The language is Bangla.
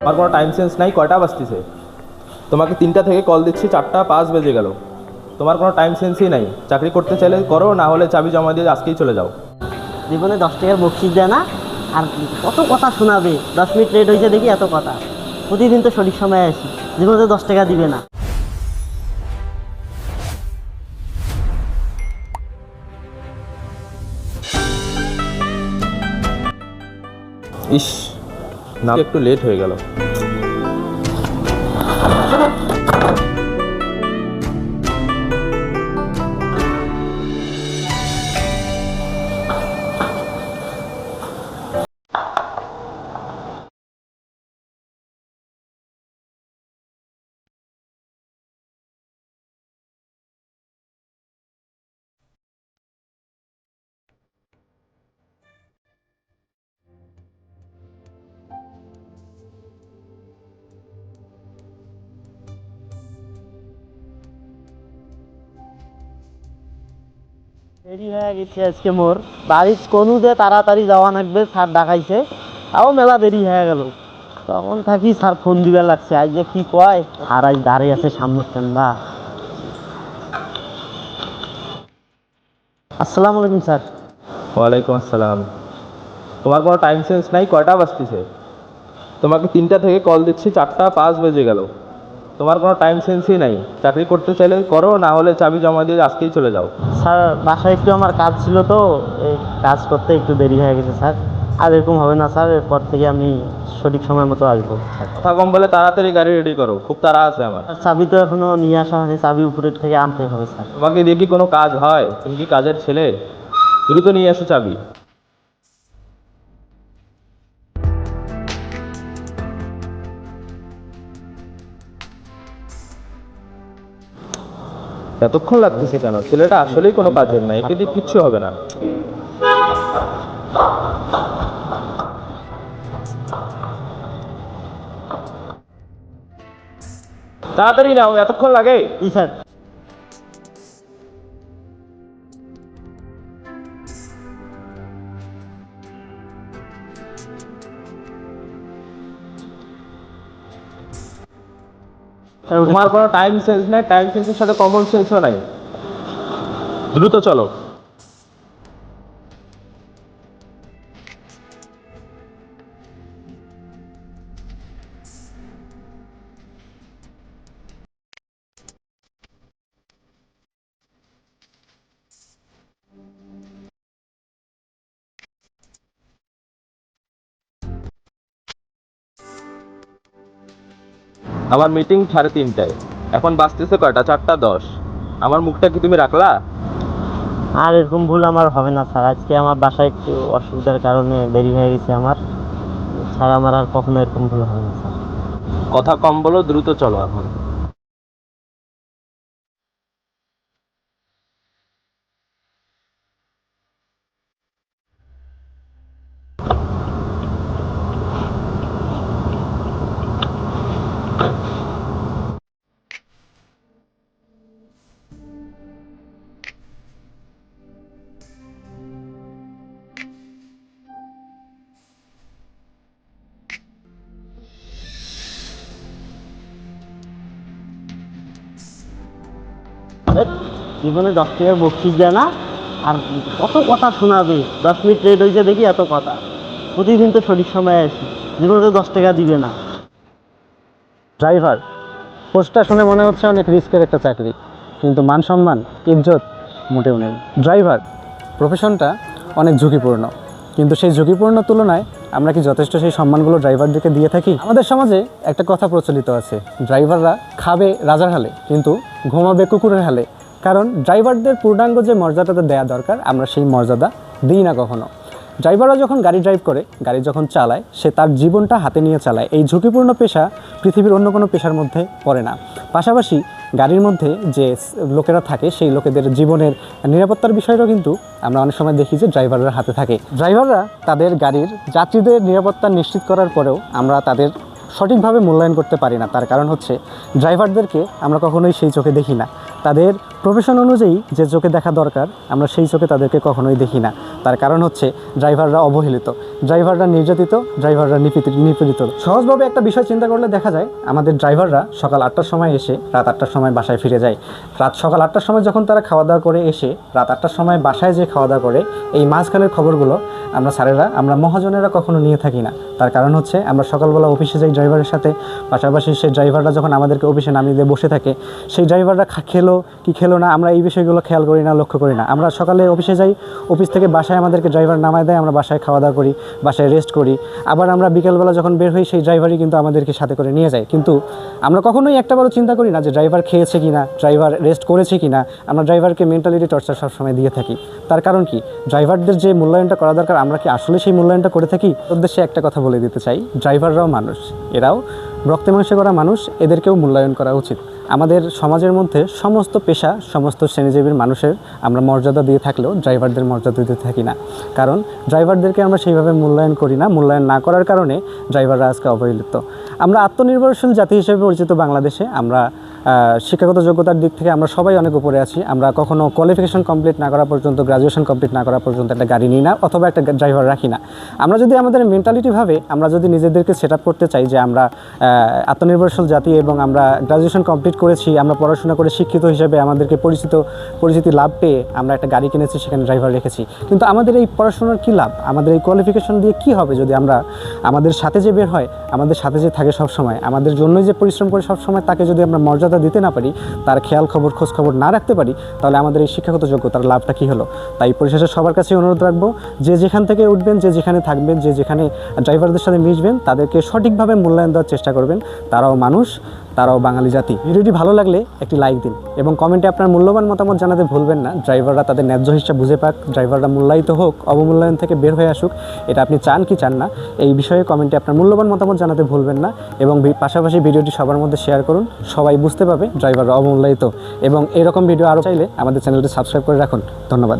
আমার কোনো টাইম সেন্স নাই কয়টা বাজতেছে? তোমাকে তিনটা থেকে কল দিচ্ছি চারটা পাঁচ বেজে গেল। তোমার কোনো টাইম সেন্সই নাই। চাকরি করতে চাইলে করো না হলে চাবি জমা দিয়ে আজকেই চলে যাও। জীবনে দশ টাকার বকশিস দেয় না? আর কত কথা শোনাবে? দশ মিনিট লেট হয়েছে দেখি এত কথা। প্রতিদিন তো সঠিক সময় আসি। জীবনে তো দশ টাকা দিবে না। ইস না একটু লেট হয়ে গেল। দেরি হয়ে গেছে আজকে মোর। বাড়ির কোনো যে তাড়াতাড়ি যাওয়া লাগবে, স্যার ডাকাইছে। তাও মেলা দেরি হয়ে গেল। তখন থাকি স্যার ফোন দিবে লাগছে। আজ যে কি কয়? আর আজ দাঁড়িয়ে আছে সামনে ঠান্ডা আসসালামু আলাইকুম, স্যার। ওয়ালাইকুম আসসালাম। তোমার কোনো টাইম সেন্স নাই? কয়টা বাজতেছে? তোমাকে তিনটা থেকে কল দিচ্ছি, চারটা পাঁচ বেজে গেল। তোমার কোনো টাইম সেন্সই নাই। চাকরি করতে চাইলে করো না হলে চাবি জমা দিয়ে আজকেই চলে যাও। স্যার বাসায় একটু আমার কাজ ছিল তো এই কাজ করতে একটু দেরি হয়ে গেছে স্যার। আর এরকম হবে না স্যার এরপর থেকে আমি সঠিক সময় মতো আসব। কথা কম বলে তাড়াতাড়ি গাড়ি রেডি করো খুব তাড়া আছে আমার। চাবি তো এখনও নিয়ে আসা হয়নি চাবি উপরের থেকে আনতে হবে স্যার। তোমাকে দিয়ে কি কোনো কাজ হয়? তুমি কি কাজের ছেলে? দ্রুত নিয়ে এসো চাবি। এতক্ষণ লাগতেছে কেন? ছেলেটা আসলেই কোনো কাজের নাই একে দিয়ে কিচ্ছু হবে না। তাড়াতাড়ি নাও, এতক্ষণ লাগে? স্যার। তোমার কোনো টাইম সেন্স নাই টাইম সেন্সের সাথে কমন সেন্সও নাই। দ্রুত চলো। আমার মিটিং সাড়ে তিনটায়। এখন বাঁচতেছে কয়টা? চারটা দশ। আমার মুখটা কি তুমি রাখলা? আর এরকম ভুল আমার হবে না স্যার। আজকে আমার বাসায় একটু অসুবিধার কারণে দেরি হয়ে গেছে আমার। স্যার আমার আর কখনো এরকম ভুল হবে না স্যার। কথা কম বলো দ্রুত চলো এখন। ধ্যাৎ, জীবনে দশ টাকার বকশিস দেয় না। আর কত কথা শোনাবে? দশ মিনিট লেট হয়েছে দেখি এত কথা। প্রতিদিন তো সঠিক সময় আসি। জীবনে তো দশ টাকা দিবে না। ড্রাইভার পোস্টটা শুনে মনে হচ্ছে অনেক রিস্কের একটা চাকরি কিন্তু মান সম্মান ইজ্জত মোটেও নেই। ড্রাইভার প্রফেশনটা অনেক ঝুঁকিপূর্ণ। কিন্তু সেই ঝুঁকিপূর্ণ তুলনায় আমরা কি যথেষ্ট সেই সম্মানগুলো ড্রাইভারদেরকে দিয়ে থাকি? আমাদের সমাজে একটা কথা প্রচলিত আছে, ড্রাইভাররা খাবে রাজার হালে, কিন্তু ঘুমাবে কুকুরের হালে। কারণ ড্রাইভারদের পূর্ণাঙ্গ যে মর্যাদাটা দেওয়া দরকার, আমরা সেই মর্যাদা দিই না কখনো। ড্রাইভাররা যখন গাড়ি ড্রাইভ করে, গাড়ি যখন চালায়, সে তার জীবনটা হাতে নিয়ে চালায়। এই ঝুঁকিপূর্ণ পেশা পৃথিবীর অন্য কোনো পেশার মধ্যে পড়ে না। পাশাপাশি গাড়ির মধ্যে যে লোকেরা থাকে, সেই লোকেদের জীবনের নিরাপত্তার বিষয়টাও কিন্তু আমরা অনেক সময় দেখি যে ড্রাইভাররা হাতে থাকে। ড্রাইভাররা তাদের গাড়ির যাত্রীদের নিরাপত্তা নিশ্চিত করার পরেও আমরা তাদের সঠিকভাবে মূল্যায়ন করতে পারি না। তার কারণ হচ্ছে, ড্রাইভারদেরকে আমরা কখনোই সেই চোখে দেখি না। তাদের প্রফেশন অনুযায়ী যে চোখে দেখা দরকার, আমরা সেই চোখে তাদেরকে কখনোই দেখি না। তার কারণ হচ্ছে ড্রাইভাররা অবহেলিত। ড্রাইভাররা নির্যাতিত ড্রাইভাররা নিপীড়িত নিপীড়িত। সহজভাবে একটা বিষয় চিন্তা করলে দেখা যায়, আমাদের ড্রাইভাররা সকাল আটটার সময় এসে রাত আটটার সময় বাসায় ফিরে যায়। রাত সকাল আটটার সময় যখন তারা খাওয়া দাওয়া করে এসে রাত আটটার সময় বাসায় যে খাওয়া দাওয়া করে, এই মাঝখানের খবরগুলো আমরা স্যারেরা, আমরা মহাজনেরা কখনো নিয়ে থাকি না। তার কারণ হচ্ছে আমরা সকালবেলা অফিসে যাই ড্রাইভারের সাথে, পাশাপাশি সেই ড্রাইভাররা যখন আমাদেরকে অফিসে নামিয়ে দিয়ে বসে থাকে, সেই ড্রাইভাররা খেলো কি খেলো না, আমরা এই বিষয়গুলো খেয়াল করি না, লক্ষ্য করি না। আমরা সকালে অফিসে যাই, অফিস থেকে বাসায় আমাদেরকে ড্রাইভার নামায় দেয়, আমরা বাসায় খাওয়া দাওয়া করি, বাসায় রেস্ট করি। আবার আমরা বিকেলবেলা যখন বের হই, সেই ড্রাইভারই কিন্তু আমাদেরকে সাথে করে নিয়ে যায়। কিন্তু আমরা কখনোই একটাবারও চিন্তা করি না যে ড্রাইভার খেয়েছে কি না ড্রাইভার রেস্ট করেছে কি না আমরা ড্রাইভারকে মেন্টালিটি টর্চার সবসময় দিয়ে থাকি। তার কারণ কি? ড্রাইভারদের যে মূল্যায়নটা করা দরকার, আমরা কি আসলে সেই মূল্যায়নটা করে থাকি? উদ্দেশ্যে একটা কথা বলে দিতে চাই। ড্রাইভাররাও মানুষ, এরাও রক্তে মাংসে করা মানুষ, এদেরকেও মূল্যায়ন করা উচিত। আমাদের সমাজের মধ্যে সমস্ত পেশা, সমস্ত শ্রেণীজীবীর মানুষের আমরা মর্যাদা দিয়ে থাকলেও ড্রাইভারদের মর্যাদা দিতে থাকি না। কারণ ড্রাইভারদেরকে আমরা সেইভাবে মূল্যায়ন করি না। মূল্যায়ন না করার কারণে ড্রাইভাররা আজকে অবহেলিত। আমরা আত্মনির্ভরশীল জাতি হিসেবে পরিচিত বাংলাদেশে আমরা শিক্ষাগত যোগ্যতার দিক থেকে আমরা সবাই অনেক উপরে আছি। আমরা কখনো কোয়ালিফিকেশন কমপ্লিট না করা পর্যন্ত গ্রাজুয়েশন কমপ্লিট না করা পর্যন্ত একটা গাড়ি নিই না, অথবা একটা ড্রাইভার রাখি না। আমরা যদি আমাদের মেন্টালিটিভাবে আমরা যদি নিজেদেরকে সেট করতে চাই যে আমরা আত্মনির্ভরশীল জাতি এবং আমরা গ্রাজুয়েশন কমপ্লিট করেছি, আমরা পড়াশোনা করে শিক্ষিত হিসেবে আমাদেরকে পরিচিত, পরিচিতি লাভ পেয়ে আমরা একটা গাড়ি কিনেছি, সেখানে ড্রাইভার রেখেছি। কিন্তু আমাদের এই পড়াশোনার কী লাভ? আমাদের এই কোয়ালিফিকেশন দিয়ে কি হবে যদি আমরা আমাদের সাথে যে বের হয়, আমাদের সাথে যে থাকে সব সময় আমাদের জন্যই যে পরিশ্রম করে সব সময় তাকে যদি আমরা মর্যাদা দিতে না পারি, তার খেয়াল খবর, খোঁজ খবর না রাখতে পারি, তাহলে আমাদের এই শিক্ষাগত যোগ্যতার লাভটা কী হলো? তাই পরিশেষে সবার কাছে অনুরোধ রাখব, যে যেখান থেকে উঠবেন, যে যেখানে থাকবেন, যে যেখানে ড্রাইভারদের সাথে মিশবেন, তাদেরকে সঠিকভাবে মূল্যায়ন দেওয়ার চেষ্টা করবেন। তারাও মানুষ তারাও বাঙালি জাতি। ভিডিওটি ভালো লাগলে একটি লাইক দিন এবং কমেন্টে আপনার মূল্যবান মতামত জানাতে ভুলবেন না। ড্রাইভাররা তাদের ন্যায্য হিসাব বুঝে পাক ড্রাইভাররা মূল্যায়িত হোক, অবমূল্যায়ন থেকে বের হয়ে আসুক, এটা আপনি চান কি চান না, এই বিষয়ে কমেন্টে আপনার মূল্যবান মতামত জানাতে ভুলবেন না এবং পাশাপাশি ভিডিওটি সবার মধ্যে শেয়ার করুন, সবাই বুঝতে পাবে ড্রাইভাররা অবমূল্যায়িত। এবং এরকম ভিডিও আরও চাইলে আমাদের চ্যানেলটি সাবস্ক্রাইব করে রাখুন। ধন্যবাদ।